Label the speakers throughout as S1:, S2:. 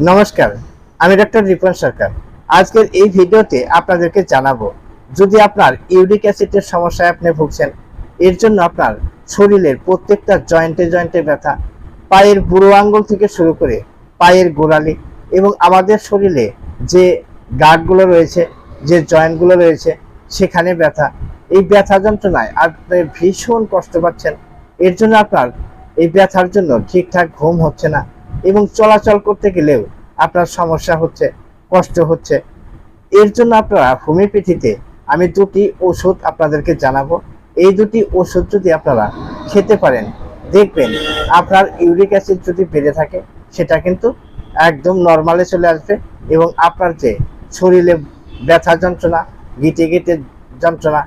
S1: নমস্কার, আমি ডক্টর রিপন সরকার। আজকের এই ভিডিওতে আপনাদেরকে জানাব, যদি আপনার ইউরিক অ্যাসিডের সমস্যায় আপনি ভুগছেন, এর জন্য আপনার শরীরের প্রত্যেকটা জয়েন্টে জয়েন্টে ব্যথা, পায়ের বুড়ো আঙ্গুল থেকে শুরু করে পায়ের গোড়ালি এবং আমাদের শরীরে যে গাঁটগুলো রয়েছে, যে জয়েন্টগুলো রয়েছে, সেখানে ব্যথা। এই ব্যথা যন্ত্রণায় আপনি ভীষণ কষ্ট পাচ্ছেন। এর জন্য আপনার এই ব্যথার জন্য ঠিকঠাক ঘুম হচ্ছে না। এবং চলাচল করতে গেলেও আপনার সমস্যা হচ্ছে, কষ্ট হচ্ছে। এর জন্য আপনারা হোমিওপ্যাথিতে আমি দুটি ওষুধ আপনাদেরকে জানাব। এই দুটি ওষুধ যদি আপনারা খেতে পারেন, দেখবেন আপনার ইউরিক অ্যাসিড যদি বেড়ে থাকে, সেটা কিন্তু একদম নর্মালে চলে আসবে এবং আপনার যে শরীরে ব্যথা যন্ত্রণা, গিটে গিটে যন্ত্রণা,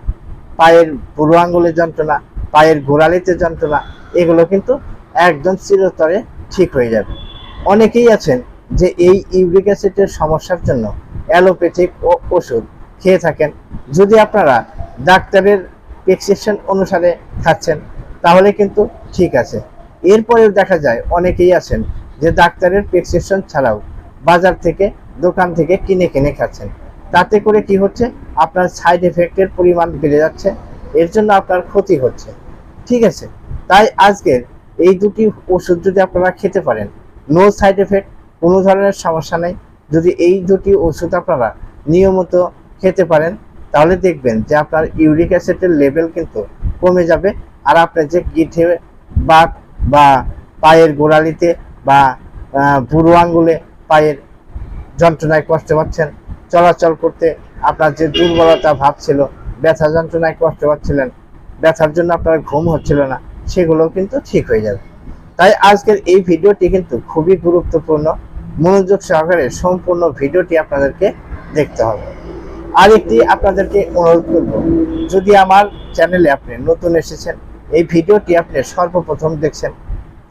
S1: পায়ের বুড়ো আঙ্গুলের যন্ত্রণা, পায়ের গোড়ালিতে যন্ত্রণা, এগুলো কিন্তু একদম চিরতরে ঠিক হয়ে যাবে। অনেকেই আছেন যে এই ইউরিক অ্যাসিডের সমস্যার জন্য অ্যালোপ্যাথিক ও ওষুধ খেয়ে থাকেন। যদি আপনারা ডাক্তারের প্রেসক্রিপশন অনুসারে খাচ্ছেন, তাহলে কিন্তু ঠিক আছে। এরপরেও দেখা যায় অনেকেই আছেন যে ডাক্তারের প্রেসক্রিপশন ছাড়াও বাজার থেকে, দোকান থেকে কিনে কিনে খাচ্ছেন। তাতে করে কি হচ্ছে? আপনার সাইড এফেক্টের পরিমাণ বেড়ে যাচ্ছে। এর জন্য আপনার ক্ষতি হচ্ছে। ঠিক আছে? তাই আজকের এই দুটি ওষুধ যদি আপনারা খেতে পারেন নো সাইড এফেক্ট কোনো ধরনের সমস্যা নেই। যদি এই দুটি ওষুধ আপনারা নিয়মিত খেতে পারেন, তাহলে দেখবেন যে আপনার ইউরিক অ্যাসিডের লেভেল কিন্তু কমে যাবে। আর আপনার যে গিঠে বাত বা পায়ের গোড়ালিতে বা বুড়ো আঙ্গুলে পায়ের যন্ত্রণায় কষ্ট পাচ্ছেন, চলাচল করতে আপনার যে দুর্বলতা ভাব ছিল, ব্যথা যন্ত্রণায় কষ্ট পাচ্ছিলেন, ব্যথার জন্য আপনার ঘুম হচ্ছিল না সেগুলো কিন্তু ঠিক হয়ে যাবে। তাই আজকের এই ভিডিওটি কিন্তু খুবই গুরুত্বপূর্ণ। মনোযোগ সহকারে সম্পূর্ণ ভিডিওটি আপনাদেরকে দেখতে হবে। আর একটি আপনাদেরকে অনুরোধ করব, যদি আমার চ্যানেলে আপনি নতুন এসেছেন, এই ভিডিওটি আপনি সর্বপ্রথম দেখছেন,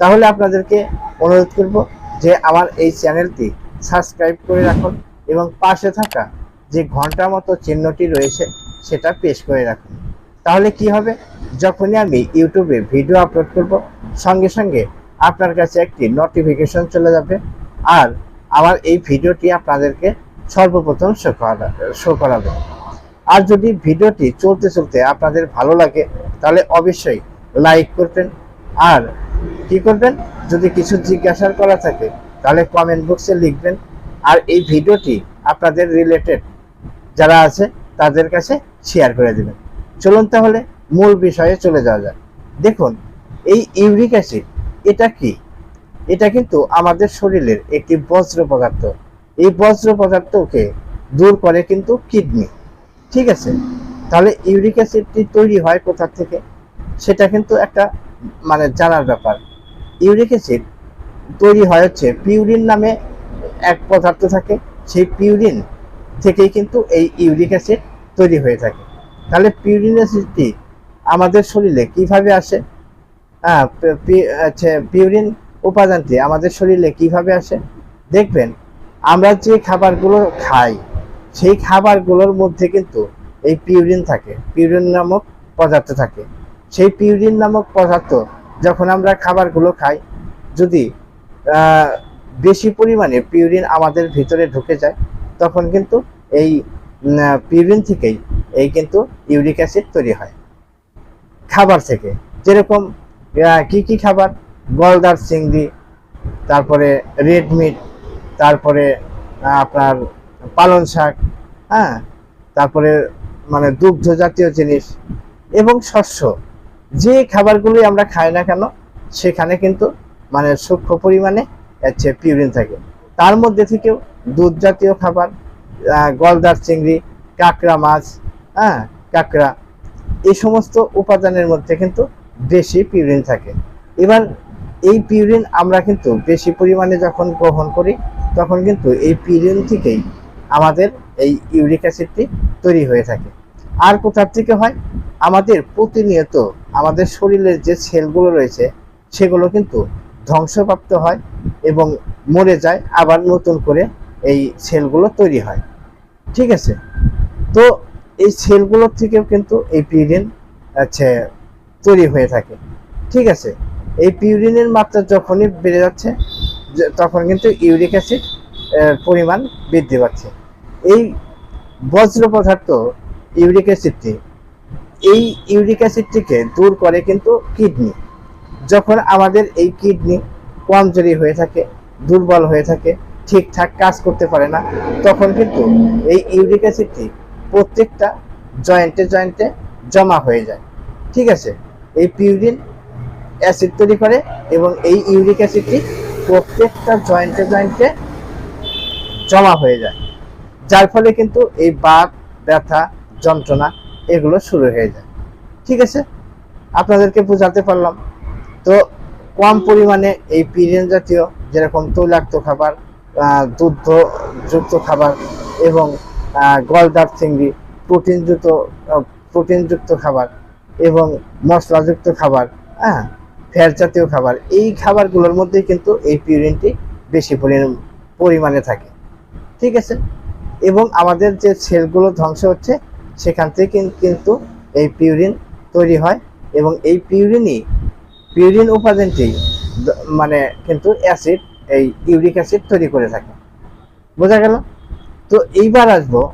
S1: তাহলে আপনাদেরকে অনুরোধ করব যে আমার এই চ্যানেলটি সাবস্ক্রাইব করে রাখুন এবং পাশে থাকা যে ঘণ্টা মতো চিহ্নটি রয়েছে, সেটা পেশ করে রাখুন। তাহলে কি হবে? যখনই আমি ইউটিউবে ভিডিও আপলোড করব সঙ্গে সঙ্গে আপনার কাছে একটি নোটিফিকেশন চলে যাবে। আর আমার এই ভিডিওটি আপনাদেরকে সর্বপ্রথম শো করা শো করাবে। আর যদি ভিডিওটি চলতে চলতে আপনাদের ভালো লাগে, তাহলে অবশ্যই লাইক করবেন। আর কি করবেন? যদি কিছু জিজ্ঞাসা করা থাকে, তাহলে কমেন্ট বক্সে লিখবেন। আর এই ভিডিওটি আপনাদের রিলেটেড যারা আছে, তাদের কাছে শেয়ার করে দেবেন। চলুন তাহলে মূল বিষয়ে চলে যাওয়া যাক। দেখুন এই ইউরিক অ্যাসিড, এটা কি? এটা কিন্তু আমাদের শরীরের একটি বজ্র পদার্থ। এই বজ্র পদার্থকে দূর করে কিন্তু কিডনি। ঠিক আছে? তাহলে ইউরিক অ্যাসিডটি তৈরি হয় কোথা থেকে? সেটা কিন্তু একটা মানে জানার ব্যাপার। ইউরিক অ্যাসিড তৈরি হয় হচ্ছে পিউরিন নামে এক পদার্থ থাকে। সেই পিউরিন থেকেই কিন্তু এই ইউরিক অ্যাসিড তৈরি হয়ে থাকে। তাহলে পিউরিন অ্যাসিডটি আমাদের শরীরে কীভাবে আসে? আচ্ছা পিউরিন উপাদানটি আমাদের শরীরে কীভাবে আসে? দেখবেন, আমরা যে খাবারগুলো খাই, সেই খাবারগুলোর মধ্যে কিন্তু এই পিউরিন থাকে। পিউরিন নামক পদার্থ থাকে। সেই পিউরিন নামক পদার্থ যখন আমরা খাবারগুলো খাই, যদি বেশি পরিমাণে পিউরিন আমাদের ভিতরে ঢুকে যায়, তখন কিন্তু এই পিউরিন থেকেই এই কিন্তু ইউরিক অ্যাসিড তৈরি হয়। খাবার থেকে, যেরকম কি কি খাবার? গলদার চিংড়ি, তারপরে রেড মিট, তারপরে আপনার পালং শাক হ্যাঁ? তারপরে মানে দুগ্ধ জাতীয় জিনিস এবং শস্য। যে খাবারগুলি আমরা খাই না কেন, সেখানে কিন্তু মানে সূক্ষ্ম পরিমাণে হচ্ছে পিউরিন থাকে। তার মধ্যে থেকেও দুধ জাতীয় খাবার গলদার চিংড়ি, কাঁকড়া মাছ হ্যাঁ? কাঁকড়া, এই সমস্ত উপাদানের মধ্যে কিন্তু বেশি পিউরিন থাকে। এবার এই পিউরিন আমরা কিন্তু বেশি পরিমাণে যখন গ্রহণ করি, তখন কিন্তু এই পিউরিন থেকেই আমাদের এই ইউরিক অ্যাসিডটি তৈরি হয়ে থাকে। আর কোথার থেকে হয়? আমাদের প্রতিনিয়ত আমাদের শরীরের যে সেলগুলো রয়েছে, সেগুলো কিন্তু ধ্বংসপ্রাপ্ত হয় এবং মরে যায়, আবার নতুন করে এই সেলগুলো তৈরি হয়। ঠিক আছে? তো এই সেলগুলোর থেকেও কিন্তু এই পিউরিন আছে তৈরি হয়ে থাকে। ঠিক আছে? এই পিউরিনের মাত্রা যখনই বেড়ে যাচ্ছে তখন কিন্তু ইউরিক অ্যাসিড পরিমাণ বৃদ্ধি পাচ্ছে। এই বজ্র পদার্থ ইউরিক অ্যাসিডটি, এই ইউরিক অ্যাসিডটিকে দূর করে কিন্তু কিডনি। যখন আমাদের এই কিডনি কমজোরি হয়ে থাকে, দুর্বল হয়ে থাকে, ঠিকঠাক কাজ করতে পারে না, তখন কিন্তু এই ইউরিক অ্যাসিডটি প্রত্যেকটা জয়েন্টে জয়েন্টে জমা হয়ে যায়। ঠিক আছে? পিউরিন অ্যাসিড তৈরি করে এবং এই ইউরিক অ্যাসিডটি প্রত্যেকটা জয়েন্টে জয়েন্টে জমা হয়ে যায়। যার ফলে কিন্তু এই বাত, ব্যথা, যন্ত্রণা এগুলো শুরু হয়ে যায়। ঠিক আছে? আপনাদেরকে বোঝাতে পারলাম। তো কম পরিমাণে এই পিরিয়ন জাতীয় যেরকম তৈলাক্ত খাবার দুগ্ধযুক্ত খাবার এবং গলদার চিংড়ি, প্রোটিনযুক্ত প্রোটিনযুক্ত খাবার এবং মশলাযুক্ত খাবার হ্যাঁ ফ্যাট জাতীয় খাবার, এই খাবারগুলোর মধ্যে কিন্তু এই পিউরিনটি বেশি পরি- পরিমাণে থাকে। ঠিক আছে? এবং আমাদের যে সেলগুলো ধ্বংস হচ্ছে, সেখান থেকে কিন্তু এই পিউরিন তৈরি হয় এবং এই পিউরিনই পিউরিন উপাদানটি মানে কিন্তু অ্যাসিড এই ইউরিক অ্যাসিড তৈরি করে থাকে। বোঝা গেল? তো এইবার আসব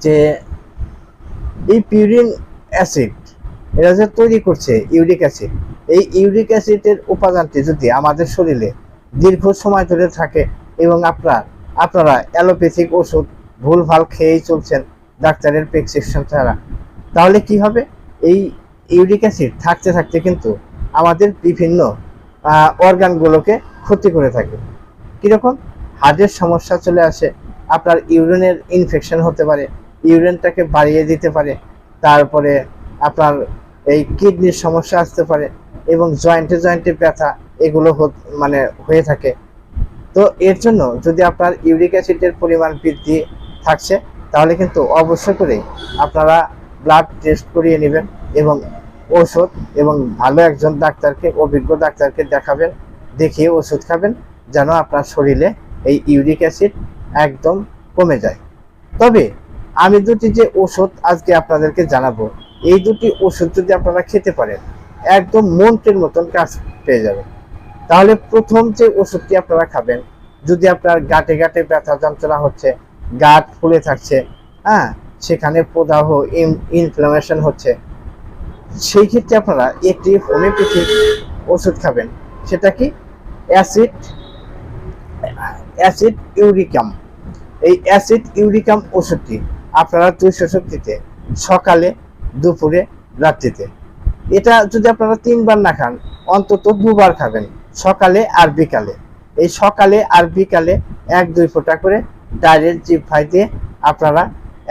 S1: যে এই পিউরিন অ্যাসিড। এরা যে তৈরি করছে, ইউরিক অ্যাসিড। এই ইউরিক অ্যাসিডের উপাদানটি যদি আমাদের শরীরে দীর্ঘ সময় ধরে থাকে এবং আপনার, আপনারা অ্যালোপ্যাথিক ওষুধ, ভুলভাল খেয়েই চলছেন ডাক্তারের প্রেসক্রিপশন ছাড়া, তাহলে কি হবে? এই ইউরিক অ্যাসিড থাকতে থাকতে কিন্তু আমাদের বিভিন্ন অর্গানগুলোকে ক্ষতি করে থাকে। কীরকম? হার্টের সমস্যা চলে আসে, আপনার ইউরিনের ইনফেকশন হতে পারে, ইউরিনটাকে বাড়িয়ে দিতে পারে তারপরে আপনার এই কিডনির সমস্যা আসতে পারে এবং জয়েন্টে জয়েন্টে ব্যথা, এগুলো মানে হয়ে থাকে। তো এর জন্য যদি আপনার ইউরিক অ্যাসিডের পরিমাণ বৃদ্ধি থাকছে, তাহলে কিন্তু অবশ্যই করে আপনারা ব্লাড টেস্ট করিয়ে নেবেন এবং ওষুধ এবং ভালো একজন ডাক্তারকে, অভিজ্ঞ ডাক্তারকে দেখাবেন, দেখিয়ে ওষুধ খাবেন, যেন আপনার শরীরে এই ইউরিক অ্যাসিড একদম কমে যায়। তবে আমি দুটি যে ওষুধ আজকে আপনাদেরকে জানাব, এই দুটি ওষুধ যদি আপনারা খেতে পারেন, একদম মন্ত্রের মতন কাজ পেয়ে যাবেন। তাহলে প্রথম যে ওষুধটি আপনারা খাবেন, যদি আপনার গাটে গাটে ব্যথা যন্ত্রণা হচ্ছে, গাট ফুলে থাকছে হ্যাঁ সেখানে প্রদাহ ইনফ্লামেশন হচ্ছে, সেই ক্ষেত্রে আপনারা একটি হোমিওপ্যাথিক ওষুধ খাবেন। সেটা কি? Acid acid uricum. এই অ্যাসিড ইউরিকাম ওষুধটি আপনারা দুইশো শক্তিতে সকালে, দুপুরে, রাত্রিতে। এটা যদি আপনারা তিনবার না খান, অন্তত দুবার খাবেন, সকালে আর বিকালে। এই সকালে আর বিকালে এক, দুই ফোঁটা করে ডাইরেক্ট জিভ ফাই দিয়ে আপনারা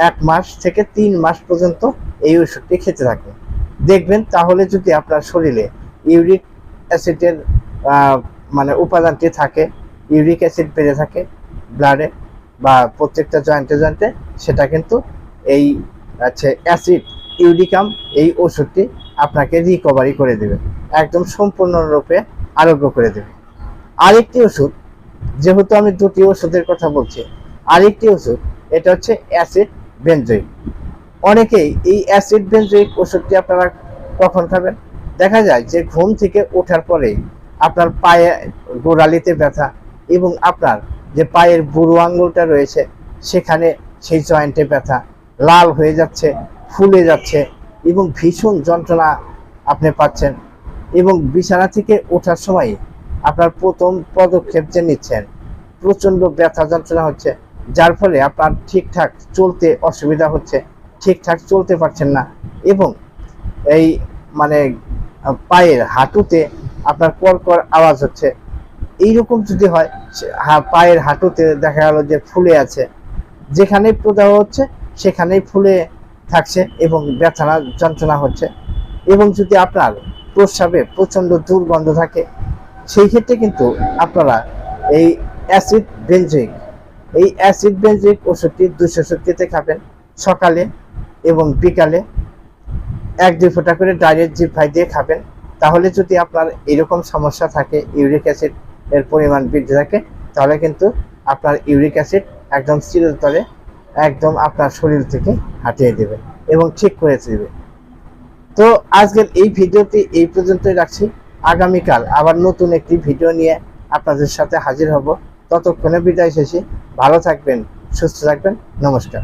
S1: এক মাস থেকে তিন মাস পর্যন্ত এই ওষুধটি খেতে থাকবেন। দেখবেন তাহলে যদি আপনার শরীরে ইউরিক অ্যাসিডের মানে উপাদানটি থাকে, ইউরিক অ্যাসিড বেড়ে থাকে, ব্লাডে বা প্রত্যেকটা জয়েন্টে জয়েন্টে সেটা কিন্তু এই আছে অ্যাসিড ইউরিকাম এই ওষুধটি আপনাকে রিকভারি করে দেবে। একদম সম্পূর্ণরূপে আরোগ্য করে দেবে। আরেকটি ওষুধ, যেহেতু আমি দুটি ওষুধের কথা বলছি, আরেকটি ওষুধ, এটা হচ্ছে অ্যাসিড বেনজয়িক অনেকেই এই অ্যাসিড বেনজয়িক ওষুধটি আপনারা কখন খাবেন? দেখা যায় যে ঘুম থেকে ওঠার পরেই আপনার পায়ে গোড়ালিতে ব্যথা এবং আপনার যে পায়ের বুড়ো আঙ্গুলটা রয়েছে, সেখানে সেই জয়েন্টে ব্যথা লাল হয়ে যাচ্ছে, ফুলে যাচ্ছে এবং ভীষণ যন্ত্রণা আপনি পাচ্ছেন এবং বিছানা থেকে ওঠার সময় আপনার প্রথম পদক্ষেপ যে নিচ্ছেন, প্রচণ্ড ব্যথা যন্ত্রণা হচ্ছে, যার ফলে আপনার ঠিকঠাক চলতে অসুবিধা হচ্ছে, ঠিকঠাক চলতে পারছেন না এবং এই মানে পায়ের হাঁটুতে আপনার কর আওয়াজ হচ্ছে। এইরকম যদি হয় পায়ের হাঁটুতে দেখা গেল যে ফুলে আছে যেখানেই প্রদাহ হচ্ছে, সেখানেই ফুলে থাকছে এবং ব্যথা যন্ত্রণা হচ্ছে। এবং যদি আপনার প্রস্রাবে প্রচণ্ড দুর্গন্ধ থাকে, সেই ক্ষেত্রে কিন্তু আপনারা এই অ্যাসিড বেনজয়িক এই অ্যাসিড বেনজয়িক ওষুধটি দুশো শক্তিতে খাবেন সকালে এবং বিকালে। এক দুই ফোঁটা করে ডাইরেক্ট জিভাই দিয়ে খাবেন। তাহলে যদি আপনার এরকম সমস্যা থাকে, ইউরিক অ্যাসিড এর পরিমাণ বৃদ্ধি থাকে, তাহলে কিন্তু আপনার ইউরিক অ্যাসিড একদম চিরতরে একদম আপনার শরীর থেকে হাটিয়ে দেবে এবং ঠিক করে দেবে। তো আজকের এই ভিডিওটি এই পর্যন্তই রাখছি। আগামীকাল আবার নতুন একটি ভিডিও নিয়ে আপনাদের সাথে হাজির হব। ততক্ষণে বিদায় শেষে। ভালো থাকবেন, সুস্থ থাকবেন। নমস্কার।